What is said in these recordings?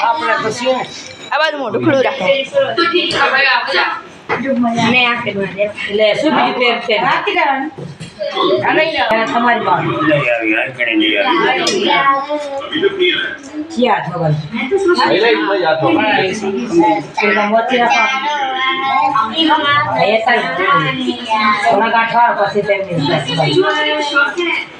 આપણે પછી આ બાજુ મોઢું ખુલ્લું રાખો. થોડા ગાંઠવા પછી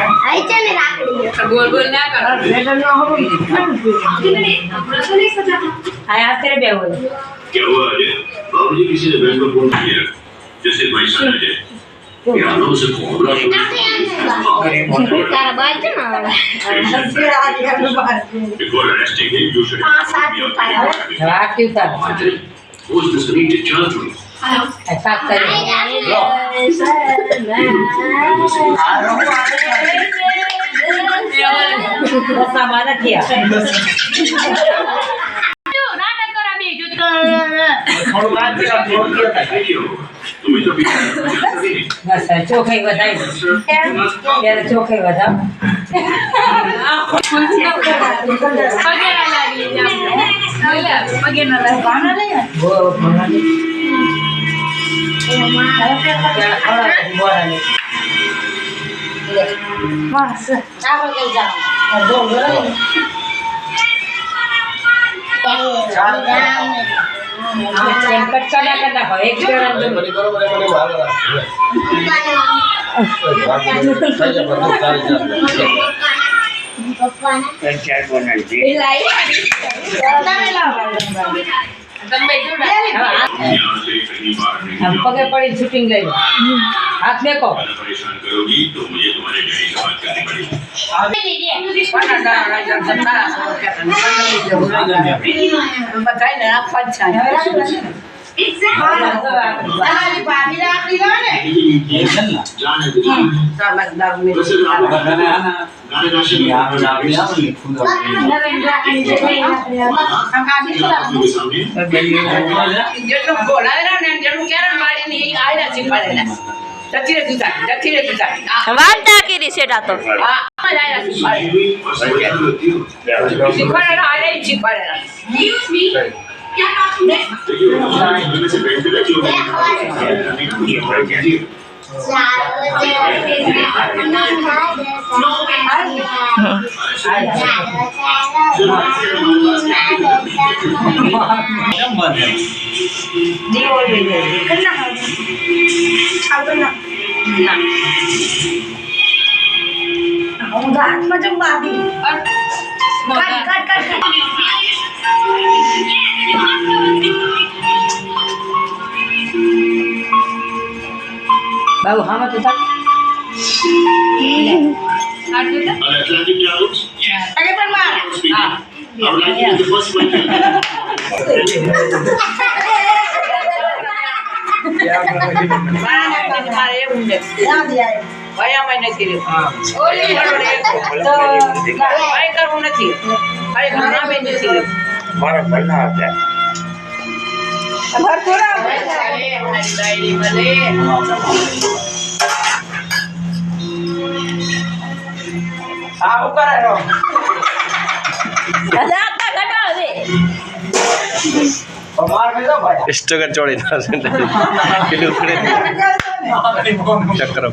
आई चल राखड़ी तो गोल गोल ना कर। बेटा ना हो आया तेरे बे हो क्या हुआ अजय बाबूजी किसी ने बैंक को फ़ोन किया? जैसे भाई साहब अजय यारों तो से फ़ोन रहा तो है। हाँ। तारा बाज ना। सबसे आगे हम बात बिफोर रेस्टिंग यू शुड हाँ साथ में तारा राखड़ी तारा was this needed judgment ચોખાઈ વધારે ચોખાઈ વધારે બહુ ભણાવી. ત્યાં ખવડાવે પછી બોલાવે. એમ કટકા ના કરતા હોય એક જણા ચાર પગે પડી શૂટિંગ લઈ હાથ મેકો પરેશાન કરોગી તો મુજે તુમ્હારે ડેડી સે બાત કરની પડેગી બધાને આપવા છે તમારી ભાભી રાખડી લો ને સમજદાર ને જેટલું બોલાવે ને જેટલું ક્યારે મારી આયરા શીખવાડેલા વાત ડાકી રી સેટા તો શીખવાડેલા આયરા શીખવાડેલા Cut, cut, cut, cut. मैं से बैंक पे रखी हूँ દીવો લઈ જાય બાબુ હામાં તો થાક Atlantic Travels. હા I would like to be the first one. મારા ને મારે એવું ને વયામાં નથી રહેતું. ઓલી હરોળે હા ઉપર આવ્યો સ્ટોકર ચોળી ના પેલું ઉખડે ચક્ર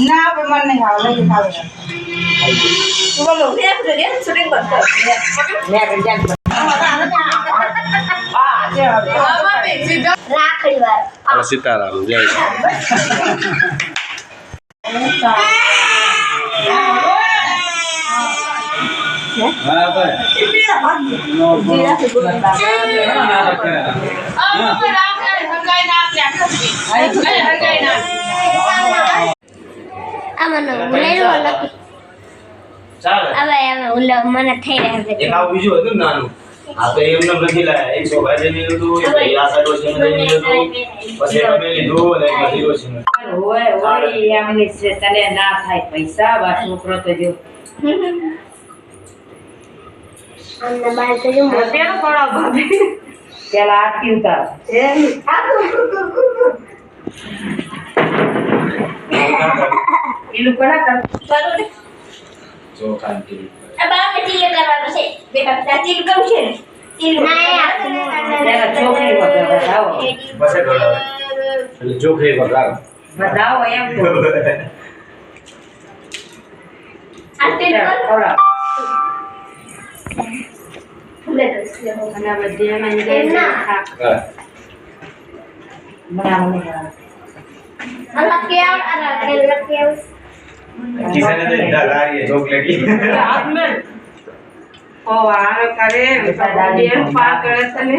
ના પણ મને નહીં ખાવ લઈ ખાવ સીતારામ જય આમાં મને થઈ રહ્યા એક છે આવું બીજું હતું નાનું? હા તો એમને લખી લાયા. એક સોભાઈ લીધું એક ભાઈ આ સાઈડ લીધું પછી અમે લીધું અને એક બધી વચ્ચે હોય હોય એમ છે તને ના થાય પૈસા બા છોકરો તો જો. અમને બાર તો જો પેલો ભાભી. પેલા આરતી ઉતાર પેલું કોના કર ચોખા કીધું આ બાર ને કરવાનું છે બે હપ્તા તીલ કરું છે ને ના પેલા છોકરી વગર બતાવો પછી એટલે ચોખરી વગાડ બતાવો એમ તો આ તીલ કર ફૂલે તો છે અને આ બધી ના. બનાવો નહીં અલગ કેવ અલગ કેવ કેવ કિસાને તો ઇધર આ રહી है ચોકલેટી ઓ આ કરે બેન પા કરે છે ને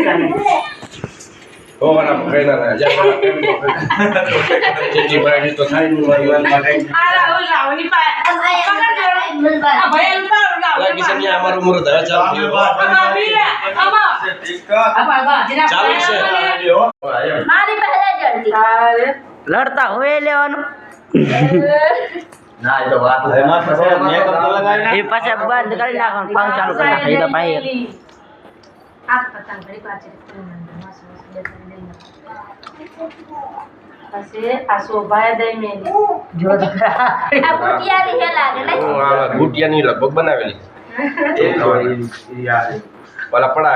ઓ વાના કઈ ના થાય જ્યાં જેજી ભાઈ તો થાય નહીં મારી વાત માટે આ લાવો લાવની પા अब आए मन बार આ ભાઈ એમ પાડો લાવો લાગી છે ને અમારું ઉમર હવે ચાલુ થયું ભાભી રે આમાં આ બાબા જીના ચાલુ છે मारी पहले जल्दी અરે લડતા હોય લેવાનું. પાછા બંધ કરી નાખવાનું પાંચ ચાલુ કરી નાખે એ તો ભાઈ ગુટિયાની લગભગ બનાવેલી. ઓલા પડા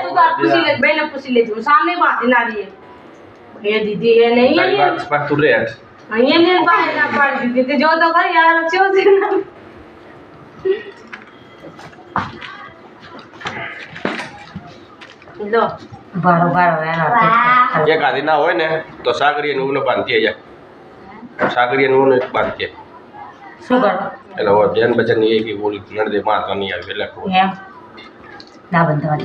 જો તો પૂછી લે બેને પૂછી લેજો. સામે બાંધી ના રીએ ભયા દીધી હે નહીં તું અહીંયા ને બહાર ખરી યાર છે લો ભારો ભારો એના જે આધી ના હોય ને તો સાગરીયા નું બાંધતી જાય સાગરીયા નું બાંધતી શું કરો? એટલે હવે બેન બજારની એક ઓલી નડદે માં તો નહીં આવે એટલે ના બંધવા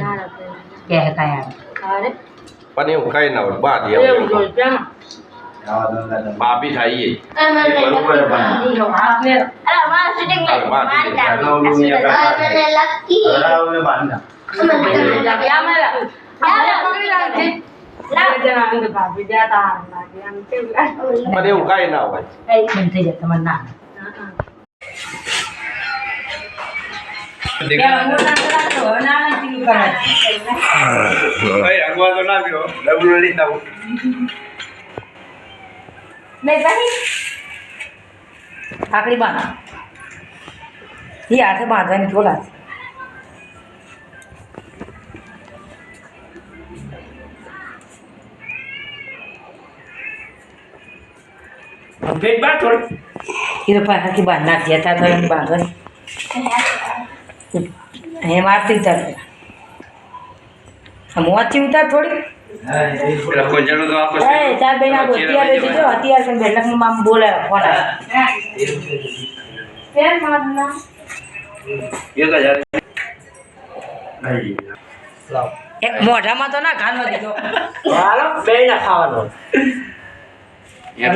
કે કાય આવે. પણ એવું કઈ ના હોય જોઈ કેમ? બાપી થાય એ બરોબર મને એવું કઈ ના થઈ જાય તમારે ના એ હાથે બાંધવાની ચોલા છે પેટ બાર થોડ. એ તો પાછી બાંધ નાખી હતા તો એમ બાંધવાની હે મારતી ઉતાર મોચી ઉતાર થોડી. ચાર બેન આ હથિયાર વેચી જો છે બેલક મામ બોલે ફોન એક મોઢામાં તો ના ઘાલવા દીધો હાલો બે ના ખાવાનો. એ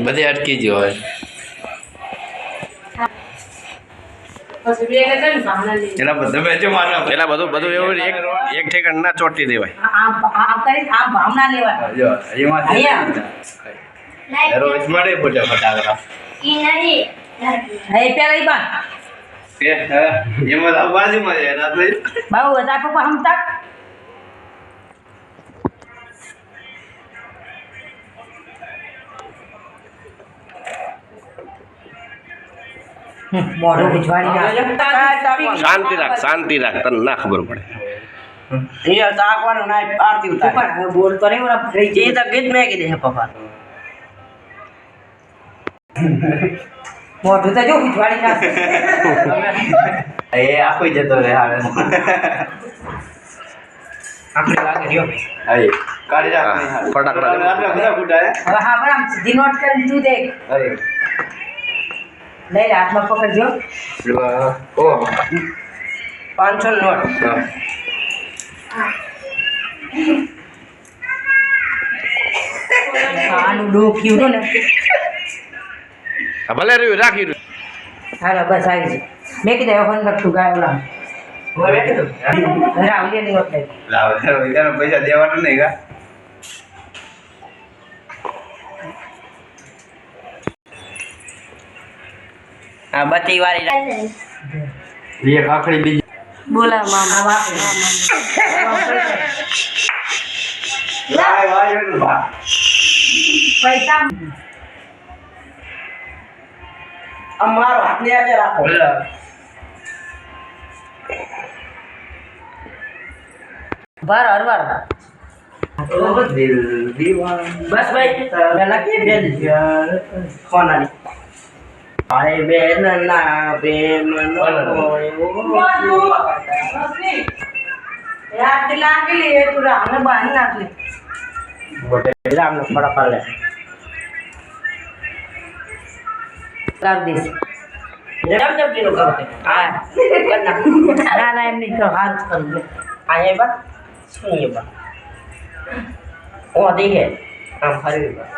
બધે અટકી જ હોય પેલા બધું બેચો મારવા પેલા બધું બધું એવું એક એક ઠેકાણ ના ચોટી દેવાય ભાવના લેવાય એમાં રોજ મળે બોલે ફટાકડા એ પેલા એમાં તો આ બાજુમાં છે રાત ભાઈ બાબુ હતા પપ્પા હમતા મોઢું ભીજવાડી નાખે શાંતિ રાખ શાંતિ રાખ તને ના ખબર પડે અહીંયા તાકવાનું ના આરતી ઉતાર પણ હવે બોલતો નહીં ઓલા ફરી એ તો ગીત મેં કીધી હે પપ્પા મોઢું તો જો ભીજવાડી નાખે એ આખો જતો રહે હારે આપણે લાગે રહ્યો. અરે કાઢી રાખ. ફટાકડા. આટલા બધા ફૂટાય હવે હા પણ આમ સીધી નોટ કરી તું દેખ. અરે લઈ લે હાથમાં પકડજો. ઓહ પાંચસો નોટ. આનું ડોક્યું ને. ભલે રહ્યું રાખી રહ્યું. હાલો બસ આવી છે મેં કીધું ફોન કરતું ગાય લાવ. પૈસા દેવાનું નહીં ગા આ વાળી એક આખડી બીજી. બોલા મામા. વાપરે. પૈસા. અમારો હાથને આજે રાખો. ભાર હરવાર બસ ભાઈ પેલા કે બેન કોનાની ભાઈ બેન ના પ્રેમ નો રાત લાગેલી તું રામને બાંધી નાખલી. રામ નો ફટાફટ લે લાવ દઈશ જમ જમ પીનો કરો તે. હા કર નાખ. ના ના એમ નહીં તો હાથ કરું લે અહીંયા બા શું એ બા ઓ દેખે આમ ફરી બા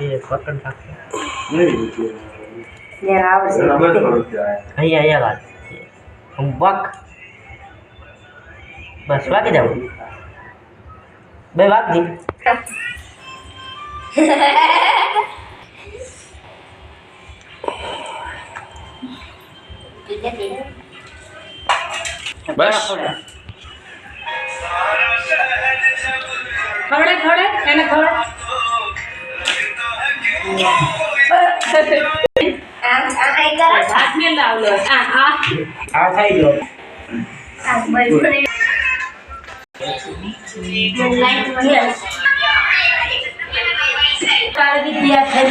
એ પકડ નાખ ને આવશે અહીંયા અહીંયા વાત હું બક બસ વાગી જાવ બે વાગ દી બસ. ખવડે ખવડે એને ખવડે. હાથ મેં લાવલો આ આ આ થઈ ગયો આ બધું कार्य भी किया था